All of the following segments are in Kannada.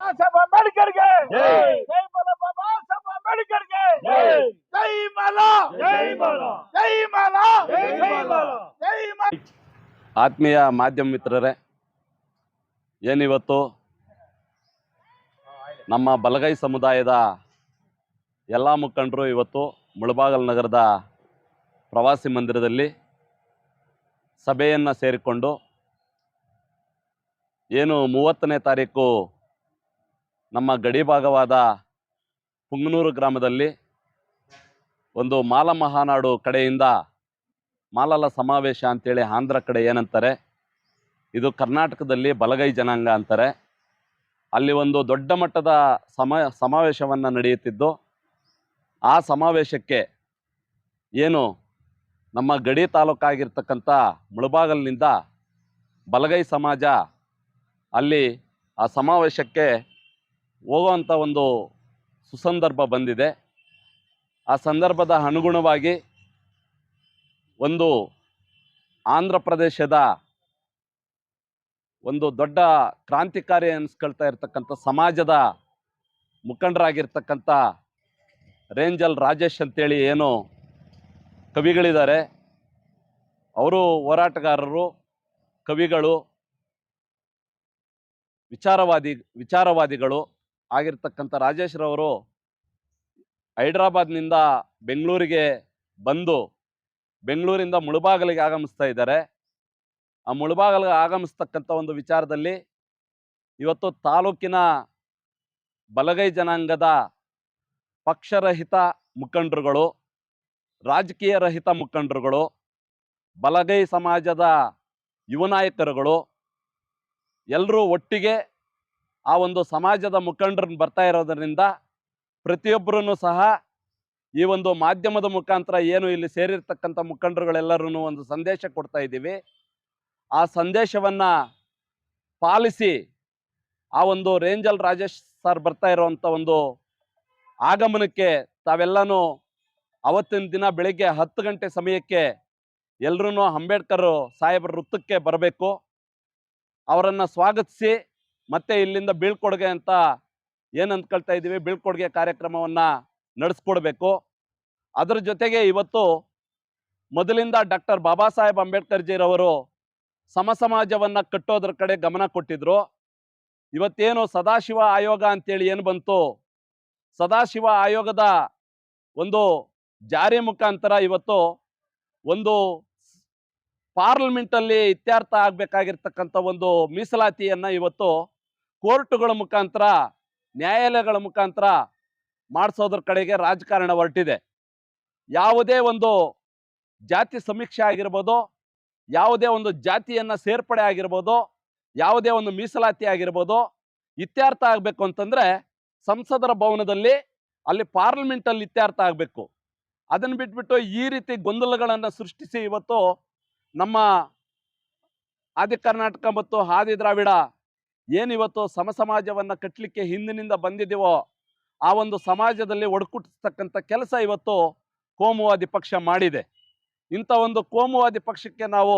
ಸಾಹೇಬ್ ಅಂಬೇಡ್ಕರ್ಗೆ ಜೈ. ಜೈ ಬಾಲ ಬಾಬಾ ಸಾಹೇಬ್ ಅಂಬೇಡ್ಕರ್ಗೆ ಜೈ. ಜೈ ಮಾಲಾ ಜೈ ಮಾಲಾ. ಜೈ ಮಾಲಾ ಜೈ ಮಾಲಾ. ಜೈ ಮಾಲಾ ಆತ್ಮೀಯ ಮಾಧ್ಯಮ ಮಿತ್ರರೇ ಏನಿವತ್ತು ನಮ್ಮ ಬಲಗೈ ಸಮುದಾಯದ ಎಲ್ಲ ಮುಖಂಡರು ಇವತ್ತು ಮುಳಬಾಗಲ್ ನಗರದ ಪ್ರವಾಸಿ ಮಂದಿರದಲ್ಲಿ ಸಭೆಯನ್ನು ಸೇರಿಕೊಂಡು ಏನು ಮೂವತ್ತನೇ ತಾರೀಕು ನಮ್ಮ ಗಡಿ ಭಾಗವಾದ ಪುಂಗನೂರು ಗ್ರಾಮದಲ್ಲಿ ಒಂದು ಮಾಲ ಮಹಾನಾಡು ಕಡೆಯಿಂದ ಮಾಲಲ ಸಮಾವೇಶ ಅಂತೇಳಿ ಆಂಧ್ರ ಕಡೆ ಏನಂತಾರೆ, ಇದು ಕರ್ನಾಟಕದಲ್ಲಿ ಬಲಗೈ ಜನಾಂಗ ಅಂತಾರೆ. ಅಲ್ಲಿ ಒಂದು ದೊಡ್ಡ ಮಟ್ಟದ ಸಮ, ಸಮಾವೇಶವನ್ನು ನಡೆಯುತ್ತಿದ್ದು, ಆ ಸಮಾವೇಶಕ್ಕೆ ಏನು ನಮ್ಮ ಗಡಿ ತಾಲೂಕಾಗಿರ್ತಕ್ಕಂಥ ಮುಳಬಾಗಲಿನಿಂದ ಬಲಗೈ ಸಮಾಜ ಅಲ್ಲಿ ಆ ಸಮಾವೇಶಕ್ಕೆ ಹೋಗುವಂಥ ಒಂದು ಸುಸಂದರ್ಭ ಬಂದಿದೆ. ಆ ಸಂದರ್ಭದ ಅನುಗುಣವಾಗಿ ಒಂದು ಆಂಧ್ರ ಪ್ರದೇಶದ ಒಂದು ದೊಡ್ಡ ಕ್ರಾಂತಿಕಾರಿ ಅನಿಸ್ಕೊಳ್ತಾ ಇರ್ತಕ್ಕಂಥ ಸಮಾಜದ ಮುಖಂಡರಾಗಿರ್ತಕ್ಕಂಥ ರೇಂಜಲ್ ರಾಜೇಶ್ ಅಂತೇಳಿ ಏನು ಕವಿಗಳಿದ್ದಾರೆ. ಅವರು ಹೋರಾಟಗಾರರು, ಕವಿಗಳು, ವಿಚಾರವಾದಿ, ವಿಚಾರವಾದಿಗಳು. ಆಗಿರ್ತಕ್ಕಂಥ ರಾಜೇಶ್ರವರು ಹೈದ್ರಾಬಾದ್ನಿಂದ ಬೆಂಗಳೂರಿಗೆ ಬಂದು ಬೆಂಗಳೂರಿಂದ ಮುಳುಬಾಗಲಿಗೆ ಆಗಮಿಸ್ತಾ ಇದ್ದಾರೆ. ಆ ಮುಳುಬಾಗಲಿಗೆ ಆಗಮಿಸ್ತಕ್ಕಂಥ ಒಂದು ವಿಚಾರದಲ್ಲಿ ಇವತ್ತು ತಾಲೂಕಿನ ಬಲಗೈ ಜನಾಂಗದ ಪಕ್ಷರಹಿತ ಮುಖಂಡರುಗಳು, ರಾಜಕೀಯ ರಹಿತ ಮುಖಂಡರುಗಳು, ಬಲಗೈ ಸಮಾಜದ ಯುವ ನಾಯಕರುಗಳು ಎಲ್ಲರೂ ಒಟ್ಟಿಗೆ ಆ ಒಂದು ಸಮಾಜದ ಮುಖಂಡರು ಬರ್ತಾ ಇರೋದರಿಂದ ಪ್ರತಿಯೊಬ್ಬರೂ ಸಹ ಈ ಒಂದು ಮಾಧ್ಯಮದ ಮುಖಾಂತರ ಏನು ಇಲ್ಲಿ ಸೇರಿರ್ತಕ್ಕಂಥ ಮುಖಂಡರುಗಳೆಲ್ಲರೂ ಒಂದು ಸಂದೇಶ ಕೊಡ್ತಾ ಇದ್ದೀವಿ. ಆ ಸಂದೇಶವನ್ನು ಪಾಲಿಸಿ ಆ ಒಂದು ರೇಂಜಲ್ ರಾಜೇಶ್ ಸರ್ ಬರ್ತಾ ಇರೋವಂಥ ಒಂದು ಆಗಮನಕ್ಕೆ ತಾವೆಲ್ಲನೂ ಅವತ್ತಿನ ದಿನ ಬೆಳಿಗ್ಗೆ ಹತ್ತು ಗಂಟೆ ಸಮಯಕ್ಕೆ ಎಲ್ಲರೂ ಅಂಬೇಡ್ಕರ್ ಸಾಹೇಬರ ವೃತ್ತಕ್ಕೆ ಬರಬೇಕು. ಅವರನ್ನು ಸ್ವಾಗತಿಸಿ ಮತ್ತೆ ಇಲ್ಲಿಂದ ಬೀಳ್ಕೊಡುಗೆ ಅಂತ ಏನು ಅಂದ್ಕೊಳ್ತಾ ಇದ್ದೀವಿ ಬೀಳ್ಕೊಡುಗೆ ಕಾರ್ಯಕ್ರಮವನ್ನು ನಡೆಸ್ಕೊಡ್ಬೇಕು. ಅದರ ಜೊತೆಗೆ ಇವತ್ತು ಮೊದಲಿಂದ ಡಾಕ್ಟರ್ ಬಾಬಾ ಸಾಹೇಬ್ ಅಂಬೇಡ್ಕರ್ಜಿರವರು ಸಮ ಸಮಾಜವನ್ನು ಕಟ್ಟೋದ್ರ ಕಡೆ ಗಮನ ಕೊಟ್ಟಿದ್ರು. ಇವತ್ತೇನು ಸದಾಶಿವ ಆಯೋಗ ಅಂತೇಳಿ ಏನು ಬಂತು? ಸದಾಶಿವ ಆಯೋಗದ ಒಂದು ಜಾರಿ ಮುಖಾಂತರ ಇವತ್ತು ಒಂದು ಪಾರ್ಲಿಮೆಂಟಲ್ಲಿ ಇತ್ಯರ್ಥ ಆಗಬೇಕಾಗಿರ್ತಕ್ಕಂಥ ಒಂದು ಮೀಸಲಾತಿಯನ್ನು ಇವತ್ತು ಕೋರ್ಟುಗಳ ಮುಖಾಂತರ, ನ್ಯಾಯಾಲಯಗಳ ಮುಖಾಂತರ ಮಾಡಿಸೋದ್ರ ಕಡೆಗೆ ರಾಜಕಾರಣ ಹೊರಟಿದೆ. ಯಾವುದೇ ಒಂದು ಜಾತಿ ಸಮೀಕ್ಷೆ ಆಗಿರ್ಬೋದು, ಯಾವುದೇ ಒಂದು ಜಾತಿಯನ್ನು ಸೇರ್ಪಡೆ ಆಗಿರ್ಬೋದು, ಯಾವುದೇ ಒಂದು ಮೀಸಲಾತಿ ಆಗಿರ್ಬೋದು, ಇತ್ಯರ್ಥ ಆಗಬೇಕು ಅಂತಂದರೆ ಸಂಸದರ ಭವನದಲ್ಲಿ ಅಲ್ಲಿ ಪಾರ್ಲಿಮೆಂಟಲ್ಲಿ ಇತ್ಯರ್ಥ ಆಗಬೇಕು. ಅದನ್ನು ಬಿಟ್ಬಿಟ್ಟು ಈ ರೀತಿ ಗೊಂದಲಗಳನ್ನು ಸೃಷ್ಟಿಸಿ ಇವತ್ತು ನಮ್ಮ ಆದಿ ಕರ್ನಾಟಕ ಮತ್ತು ಹಾದಿ ದ್ರಾವಿಡ ಏನಿವತ್ತು ಸಮ ಸಮಾಜವನ್ನು ಕಟ್ಟಲಿಕ್ಕೆ ಹಿಂದಿನಿಂದ ಬಂದಿದ್ದೀವೋ ಆ ಒಂದು ಸಮಾಜದಲ್ಲಿ ಒಡ್ಕುಟ್ಟಿಸ್ತಕ್ಕಂಥ ಕೆಲಸ ಇವತ್ತು ಕೋಮುವಾದಿ ಪಕ್ಷ ಮಾಡಿದೆ. ಇಂಥ ಒಂದು ಕೋಮುವಾದಿ ಪಕ್ಷಕ್ಕೆ ನಾವು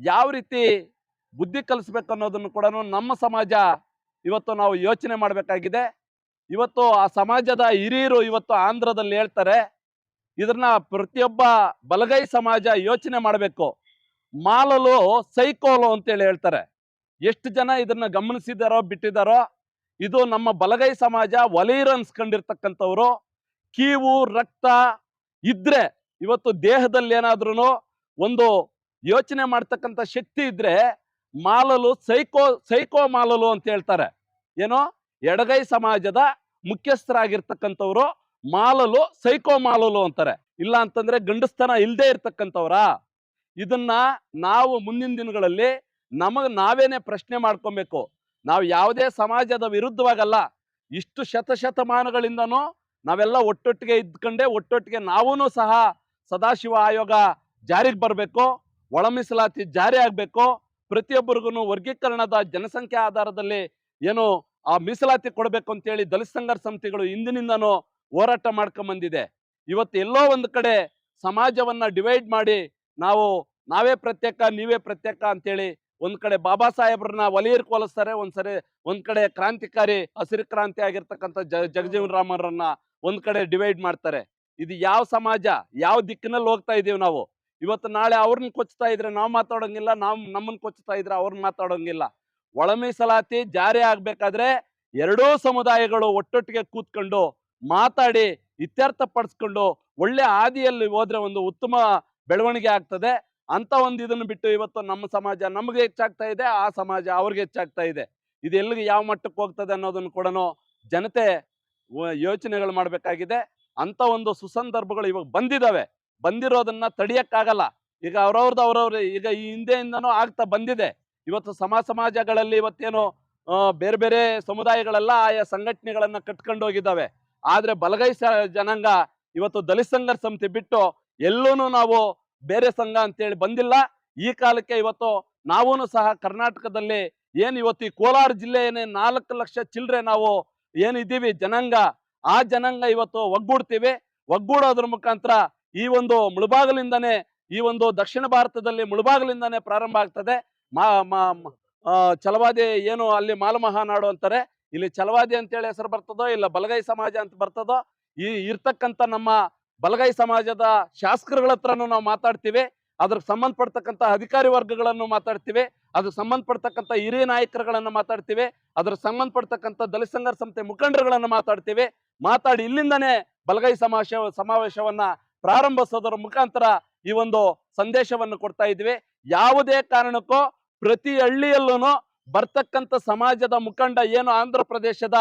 ಯಾವ ರೀತಿ ಬುದ್ಧಿ ಕಲಿಸ್ಬೇಕು ಅನ್ನೋದನ್ನು ಕೂಡ ನಮ್ಮ ಸಮಾಜ ಇವತ್ತು ನಾವು ಯೋಚನೆ ಮಾಡಬೇಕಾಗಿದೆ. ಇವತ್ತು ಆ ಸಮಾಜದ ಹಿರಿಯರು ಇವತ್ತು ಆಂಧ್ರದಲ್ಲಿ ಹೇಳ್ತಾರೆ ಇದನ್ನ ಪ್ರತಿಯೊಬ್ಬ ಬಲಗೈ ಸಮಾಜ ಯೋಚನೆ ಮಾಡಬೇಕು. ಮಾಲಲು ಸೈಕೋಲು ಅಂತೇಳಿ ಹೇಳ್ತಾರೆ. ಎಷ್ಟು ಜನ ಇದನ್ನ ಗಮನಿಸಿದಾರೋ, ಬಿಟ್ಟಿದಾರೋ, ಇದು ನಮ್ಮ ಬಲಗೈ ಸಮಾಜ ಒಲೀರ್ ಅನ್ಸ್ಕೊಂಡಿರ್ತಕ್ಕಂಥವ್ರು. ಕೀವು, ರಕ್ತ ಇದ್ರೆ, ಇವತ್ತು ದೇಹದಲ್ಲಿ ಏನಾದ್ರೂ ಒಂದು ಯೋಚನೆ ಮಾಡ್ತಕ್ಕಂಥ ಶಕ್ತಿ ಇದ್ರೆ, ಮಾಲಲು ಸೈಕೋ ಸೈಕೋ ಮಾಲಲು ಅಂತ ಹೇಳ್ತಾರೆ. ಏನೋ? ಎಡಗೈ ಸಮಾಜದ ಮುಖ್ಯಸ್ಥರಾಗಿರ್ತಕ್ಕಂಥವ್ರು ಮಾಲಲು ಸೈಕೋ ಮಾಲಲು ಅಂತಾರೆ. ಇಲ್ಲ ಅಂತಂದ್ರೆ ಗಂಡಸ್ತನ ಇಲ್ಲದೆ ಇರ್ತಕ್ಕಂಥವ್ರ? ಇದನ್ನ ನಾವು ಮುಂದಿನ ದಿನಗಳಲ್ಲಿ ನಮಗ್ ನಾವೇನೆ ಪ್ರಶ್ನೆ ಮಾಡ್ಕೊಬೇಕು, ನಾವು ಯಾವುದೇ ಸಮಾಜದ ವಿರುದ್ಧವಾಗಲ್ಲ, ಇಷ್ಟು ಶತಶತಮಾನಗಳಿಂದನೂ ನಾವೆಲ್ಲ ಒಟ್ಟೊಟ್ಟಿಗೆ ಇದ್ಕೊಂಡೆ, ಒಟ್ಟೊಟ್ಟಿಗೆ ನಾವೂ ಸಹ ಸದಾಶಿವ ಆಯೋಗ ಜಾರಿಗೆ ಬರಬೇಕು ಒಳ ಮೀಸಲಾತಿ ಜಾರಿ ಆಗಬೇಕು ಪ್ರತಿಯೊಬ್ಬರಿಗೂ ವರ್ಗೀಕರಣದ ಜನಸಂಖ್ಯೆ ಆಧಾರದಲ್ಲಿ ಏನು ಆ ಮೀಸಲಾತಿ ಕೊಡಬೇಕು ಅಂತೇಳಿ ದಲಿತ ಸಂಘರ್ಷ ಸಮಿತಿಗಳು ಇಂದಿನಿಂದನೂ ಹೋರಾಟ ಮಾಡ್ಕೊಂಬಂದಿದೆ. ಇವತ್ತು ಎಲ್ಲೋ ಒಂದು ಕಡೆ ಸಮಾಜವನ್ನ ಡಿವೈಡ್ ಮಾಡಿ ನಾವು ನಾವೇ ಪ್ರತ್ಯೇಕ, ನೀವೇ ಪ್ರತ್ಯೇಕ ಅಂತೇಳಿ ಒಂದ್ ಕಡೆ ಬಾಬಾ ಸಾಹೇಬ್ರನ್ನ ಒಲಿಯರ್ ಕೋಲಿಸ್ತಾರೆ ಒಂದ್ಸರಿ ಒಂದ್ ಕಡೆ ಕ್ರಾಂತಿಕಾರಿ ಹಸಿರು ಕ್ರಾಂತಿ ಆಗಿರ್ತಕ್ಕಂಥ ಜ ಜಗಜೀವನ್ ರಾಮರನ್ನ ಒಂದ್ ಕಡೆ ಡಿವೈಡ್ ಮಾಡ್ತಾರೆ. ಇದು ಯಾವ ಸಮಾಜ ಯಾವ ದಿಕ್ಕಿನಲ್ಲಿ ಹೋಗ್ತಾ ಇದೀವಿ ನಾವು? ಇವತ್ತು ನಾಳೆ ಅವ್ರನ್ನ ಕೊಚ್ತಾ ಇದ್ರೆ ನಾವು ಮಾತಾಡೋಂಗಿಲ್ಲ ನಾವು ನಮ್ಮನ್ನ ಕೊಚ್ತಾ ಇದ್ರೆ ಅವ್ರನ್ನ ಮಾತಾಡೋಂಗಿಲ್ಲ. ಒಳ ಮೀಸಲಾತಿ ಜಾರಿ ಆಗ್ಬೇಕಾದ್ರೆ ಎರಡೂ ಸಮುದಾಯಗಳು ಒಟ್ಟೊಟ್ಟಿಗೆ ಕೂತ್ಕೊಂಡು ಮಾತಾಡಿ ಇತ್ಯರ್ಥ ಪಡಿಸ್ಕೊಂಡು ಒಳ್ಳೆ ಹಾದಿಯಲ್ಲಿ ಹೋದ್ರೆ ಒಂದು ಉತ್ತಮ ಬೆಳವಣಿಗೆ ಆಗ್ತದೆ. ಅಂತ ಒಂದು ಇದನ್ನು ಬಿಟ್ಟು ಇವತ್ತು ನಮ್ಮ ಸಮಾಜ ನಮಗೆ ಹೆಚ್ಚಾಗ್ತಾ ಇದೆ, ಆ ಸಮಾಜ ಅವ್ರಿಗೆ ಹೆಚ್ಚಾಗ್ತಾ ಇದೆ. ಇದು ಎಲ್ಲಿಗೆ ಯಾವ ಮಟ್ಟಕ್ಕೆ ಹೋಗ್ತದೆ ಅನ್ನೋದನ್ನು ಕೂಡ ಜನತೆ ಯೋಚನೆಗಳು ಮಾಡಬೇಕಾಗಿದೆ. ಅಂತ ಒಂದು ಸುಸಂದರ್ಭಗಳು ಇವಾಗ ಬಂದಿದಾವೆ. ಬಂದಿರೋದನ್ನ ತಡಿಯಕ್ಕಾಗಲ್ಲ. ಈಗ ಅವ್ರವ್ರದ್ದು ಅವ್ರವ್ರ, ಈಗ ಈ ಹಿಂದೆಯಿಂದನೂ ಆಗ್ತಾ ಬಂದಿದೆ. ಇವತ್ತು ಸಮ ಸಮಾಜಗಳಲ್ಲಿ ಇವತ್ತೇನು ಬೇರೆ ಬೇರೆ ಸಮುದಾಯಗಳೆಲ್ಲ ಆಯಾ ಸಂಘಟನೆಗಳನ್ನ ಕಟ್ಕೊಂಡು ಹೋಗಿದ್ದಾವೆ ಆದ್ರೆ ಬಲಗೈ ಜನಾಂಗ ಇವತ್ತು ದಲಿತ ಸಂಘರ್ಷ ಸಮಿತಿ ಬಿಟ್ಟು ಎಲ್ಲೂ ನಾವು ಬೇರೆ ಸಂಘ ಅಂತೇಳಿ ಬಂದಿಲ್ಲ. ಈ ಕಾಲಕ್ಕೆ ಇವತ್ತು ನಾವೂ ಸಹ ಕರ್ನಾಟಕದಲ್ಲಿ ಏನು ಇವತ್ತು ಈ ಕೋಲಾರ ಜಿಲ್ಲೆ ಏನೇ ನಾಲ್ಕು ಲಕ್ಷ ಚಿಲ್ಲರೆ ನಾವು ಏನಿದ್ದೀವಿ ಜನಾಂಗ, ಆ ಜನಾಂಗ ಇವತ್ತು ಒಗ್ಗೂಡ್ತೀವಿ. ಒಗ್ಗೂಡೋದ್ರ ಮುಖಾಂತರ ಈ ಒಂದು ಮುಳುಬಾಗಲಿಂದನೇ, ಈ ಒಂದು ದಕ್ಷಿಣ ಭಾರತದಲ್ಲಿ ಮುಳುಬಾಗಲಿಂದನೇ ಪ್ರಾರಂಭ ಆಗ್ತದೆ. ಛಲವಾದಿ ಏನು ಅಲ್ಲಿ ಮಾಲಮಹಾನಾಡು ಅಂತಾರೆ. ಇಲ್ಲಿ ಛಲವಾದಿ ಅಂತೇಳಿ ಹೆಸರು ಬರ್ತದೋ ಇಲ್ಲ ಬಲಗೈ ಸಮಾಜ ಅಂತ ಬರ್ತದೋ, ಈ ಇರ್ತಕ್ಕಂಥ ನಮ್ಮ ಬಲಗೈ ಸಮಾಜದ ಶಾಸಕರುಗಳ ಹತ್ರನೂ ನಾವು ಮಾತಾಡ್ತೀವಿ. ಅದ್ರ ಸಂಬಂಧಪಡ್ತಕ್ಕಂಥ ಅಧಿಕಾರಿ ವರ್ಗಗಳನ್ನು ಮಾತಾಡ್ತೀವಿ. ಅದ್ರ ಸಂಬಂಧಪಡ್ತಕ್ಕಂಥ ಹಿರಿಯ ನಾಯಕರುಗಳನ್ನು ಮಾತಾಡ್ತೀವಿ. ಅದ್ರ ಸಂಬಂಧಪಡ್ತಕ್ಕಂಥ ದಲಿತ ಸಂಘರ್ಷ ಸಂಸ್ಥೆ ಮುಖಂಡರುಗಳನ್ನು ಮಾತಾಡ್ತೀವಿ. ಮಾತಾಡಿ ಇಲ್ಲಿಂದನೇ ಬಲಗೈ ಸಮಾವೇಶ ಸಮಾವೇಶವನ್ನ ಪ್ರಾರಂಭಿಸೋದರ ಮುಖಾಂತರ ಈ ಒಂದು ಸಂದೇಶವನ್ನು ಕೊಡ್ತಾ ಇದ್ವಿ. ಯಾವುದೇ ಕಾರಣಕ್ಕೂ ಪ್ರತಿ ಹಳ್ಳಿಯಲ್ಲೂ ಬರ್ತಕ್ಕಂಥ ಸಮಾಜದ ಮುಖಂಡ ಏನು ಆಂಧ್ರ ಪ್ರದೇಶದ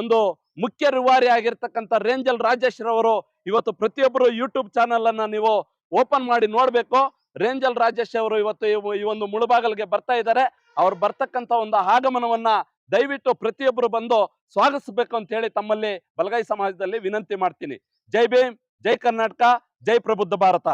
ಒಂದು ಮುಖ್ಯ ರೂವಾರಿ ಆಗಿರ್ತಕ್ಕಂಥ ರೇಂಜಲ್ ರಾಜೇಶ್ ರವರು ಇವತ್ತು ಪ್ರತಿಯೊಬ್ಬರು ಯೂಟ್ಯೂಬ್ ಚಾನೆಲ್ ಅನ್ನ ನೀವು ಓಪನ್ ಮಾಡಿ ನೋಡ್ಬೇಕು. ರೇಂಜಲ್ ರಾಜೇಶ್ ಅವರು ಇವತ್ತು ಇವ್- ಈ ಒಂದು ಮುಳುಬಾಗಲ್ಗೆ ಬರ್ತಾ ಇದ್ದಾರೆ. ಅವ್ರು ಬರ್ತಕ್ಕಂಥ ಒಂದು ಆಗಮನವನ್ನ ದಯವಿಟ್ಟು ಪ್ರತಿಯೊಬ್ಬರು ಬಂದು ಸ್ವಾಗತಿಸಬೇಕು ಅಂತ ಹೇಳಿ ತಮ್ಮಲ್ಲಿ ಬಲಗೈ ಸಮಾಜದಲ್ಲಿ ವಿನಂತಿ ಮಾಡ್ತೀನಿ. ಜೈ ಭೀಮ್, ಜೈ ಕರ್ನಾಟಕ, ಜೈ ಪ್ರಬುದ್ಧ ಭಾರತ.